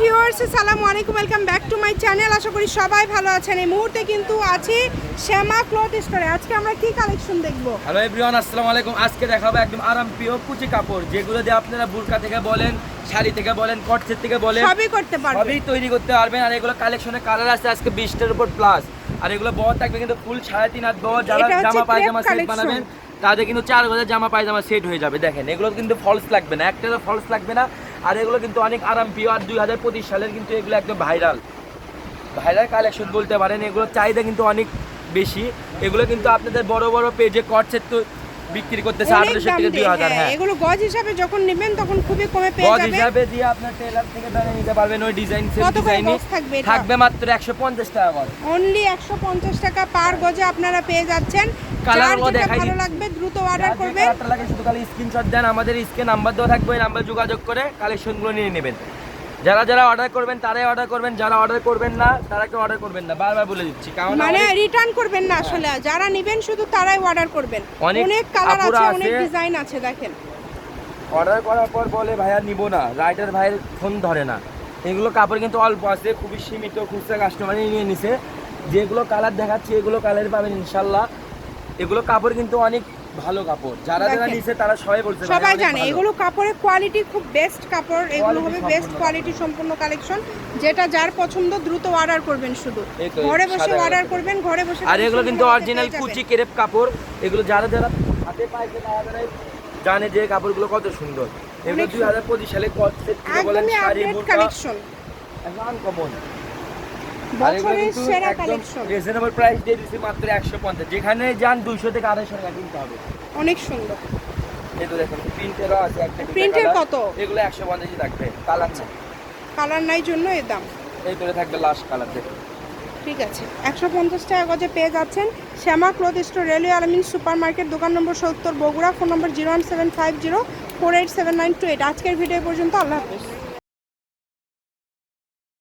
Viewers আসসালামু আলাইকুম welcome back to my channel আশা করি সবাই ভালো আছেন। এই মুহূর্তে কিন্তু আছি শ্যামা ক্লথ স্টোরে আজকে আমরা কি কালেকশন দেখব? হ্যালো এভরিওয়ান আসসালামু আলাইকুম। আজকে দেখাবো একদম আরাম প্রিয় কুচি কাপড় যেগুলো দিয়ে আপনারা বুরকা থেকে বলেন শাড়ি থেকে বলেন কটসেট থেকে বলেন সবই করতে পারবে সবই তৈরি করতে পারবেন। আর এগুলো কালেকশনে কালার আছে আজকে বিশটার উপর প্লাস আর এগুলো বড় থাকবে কিন্তু ফুল সাড়ে তিন হাত বড় যারা জামা পায়জামা সেট বানাবেন তাদের কিন্তু চার গজের জামা পায়জামা সেট হয়ে যাবে। দেখেন এগুলো কিন্তু ফলস লাগবে না। একটারও ফলস লাগবে না। আর এগুলো কিন্তু অনেক আরাম প্রিয় আর দুই হাজার পঁচিশ সালের কিন্তু এগুলো একদম ভাইরাল ভাইরাল কালেকশন বলতে পারেন এগুলোর চাহিদা কিন্তু অনেক বেশি। এগুলো কিন্তু আপনাদের বড় বড় পেজে কটসেট তো বিক্রি করতেছে অনেক আঠারোশো থেকে দুই হাজার হ্যাঁ, হ্যাঁ। এগুলো গজ হিসাবে যখন নেবেন তখন খুবই কমে পেয়ে গজ হিসাবে দিয়ে আপনার টেলার থেকে বানিয়ে নিতে পারবেন ওই ডিজাইন সেম ডিজাইনই থাকবে থাকবে মাত্র একশো পঞ্চাশ টাকা গজ অনলি একশো পঞ্চাশ টাকা পার গজে আপনারা পেয়ে যাচ্ছেন। যার দেখাই ভালো লাগবে দ্রুত অর্ডার করবেন। কালারটা লাগে শুধু খালি স্ক্রিনশট দেন আমাদের স্ক্রিন নাম্বার দেওয়া থাকবে ওই নাম্বার যোগাযোগ করে কালেকশনগুলো নিয়ে নেবেন। যারা যারা অর্ডার করবেন তারাই অর্ডার করবেন যারা অর্ডার করবেন না তারা কেউ অর্ডার করবেন না। বারবার বলে দিচ্ছি কারণ মানে রিটার্ন করবেন না আসলে। যারা নেবেন শুধু তারাই অর্ডার করবেন। অনেক কালার আছে আছে। অনেক ডিজাইন আছে দেখেন। অর্ডার করার পর বলে ভাইয়া নিব না। রাইটার ভাইয়ের ফোন ধরে না। এগুলো কাপড় কিন্তু অল্প আছে খুবই সীমিত খুচরা কাস্টমারই নিয়ে নিছে। যেগুলো কালার দেখাচ্ছি এগুলো কালার পাবেন ইনশাল্লাহ। এগুলো কাপড় কিন্তু অনেক ভালো কাপড়। যারা যারা। নিছে তারা সবাই বলছে সবাই জানে এগুলো কাপড়ের কোয়ালিটি খুব বেস্ট কাপড় এগুলো হবে বেস্ট কোয়ালিটি সম্পূর্ণ কালেকশন যেটা যার পছন্দ দ্রুত অর্ডার করবেন শুধু। ঘরে বসে অর্ডার করবেন ঘরে বসে আর এগুলো কিন্তু অরিজিনাল। কুচি কেরেপ কাপড় এগুলো যারা যারা হাতে পাইছে তারা জানে যে কাপড়গুলো কত সুন্দর। এগুলো দুই হাজার পঁচিশ সালে বলেন sari update collection uncommon collection reasonable price দিয়ে দিচ্ছি মাত্র একশো পঞ্চাশ। যেখানে যান দুইশো থেকে আড়াইশো টাকা কিনতে হবে। অনেক সুন্দর। এই তো দেখুন প্রিন্টেরও আছে একটা দুইটা কত? এগুলো একশো পঞ্চাশই থাকবে। কালার আছে কালার নাই জন্য এর দাম। এই করে থাকবে লাস্ট কালার দেখুন। ঠিক আছে। একশো পঞ্চাশ টাকা গজে পেয়ে যাচ্ছেন Shyama cloth store railway Almin super market দোকান নম্বর সত্তর Bogura phone number zero one seven five zero four eight seven nine two eight. আজকের ভিডিও পর্যন্ত আল্লাহ হাফিজ।